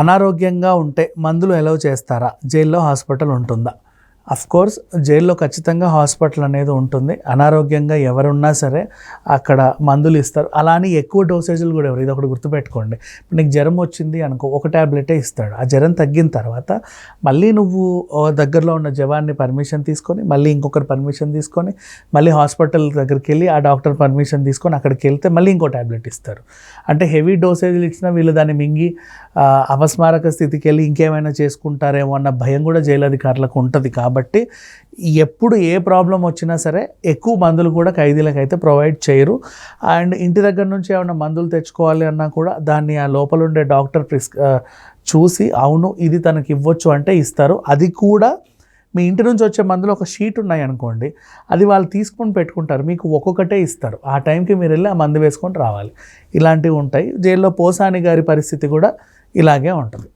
అనారోగ్యంగా ఉంటే మందులు ఎలవ్ చేస్తారా? జైల్లో హాస్పిటల్ ఉంటుందా? కోర్స్ జైల్లో ఖచ్చితంగా హాస్పిటల్ అనేది ఉంటుంది. అనారోగ్యంగా ఎవరున్నా సరే అక్కడ మందులు ఇస్తారు. అలా అని ఎక్కువ డోసేజీలు కూడా ఎవరు? ఇది ఒకటి గుర్తుపెట్టుకోండి. నీకు జ్వరం వచ్చింది అనుకో ఒక ట్యాబ్లెటే ఇస్తాడు. ఆ జ్వరం తగ్గిన తర్వాత మళ్ళీ నువ్వు దగ్గరలో ఉన్న జవాన్ని పర్మిషన్ తీసుకొని మళ్ళీ ఇంకొకరి పర్మిషన్ తీసుకొని మళ్ళీ హాస్పిటల్ దగ్గరికి వెళ్ళి ఆ డాక్టర్ పర్మిషన్ తీసుకొని అక్కడికి వెళ్తే మళ్ళీ ఇంకో ట్యాబ్లెట్ ఇస్తారు. అంటే హెవీ డోసేజీలు ఇచ్చినా వీళ్ళు దాన్ని మింగి అపస్మారక స్థితికి వెళ్ళి ఇంకేమైనా చేసుకుంటారేమో అన్న భయం కూడా జైలు అధికారులకు ఉంటుంది. కాబట్టి కాబట్టి ఎప్పుడు ఏ ప్రాబ్లం వచ్చినా సరే ఎక్కువ మందులు కూడా ఖైదీలకు అయితే ప్రొవైడ్ చేయరు. అండ్ ఇంటి దగ్గర నుంచి ఏమైనా మందులు తెచ్చుకోవాలి అన్నా కూడా దాన్ని ఆ లోపల ఉండే డాక్టర్ ప్రిస్ చూసి అవును ఇది తనకి ఇవ్వచ్చు అంటే ఇస్తారు. అది కూడా మీ ఇంటి నుంచి వచ్చే మందులు ఒక షీట్ ఉన్నాయి అనుకోండి అది వాళ్ళు తీసుకొని పెట్టుకుంటారు. మీకు ఒక్కొక్కటే ఇస్తారు. ఆ టైంకి మీరు వెళ్ళి ఆ మందు వేసుకొని రావాలి. ఇలాంటివి ఉంటాయి. జైల్లో పోసాని గారి పరిస్థితి కూడా ఇలాగే ఉంటుంది.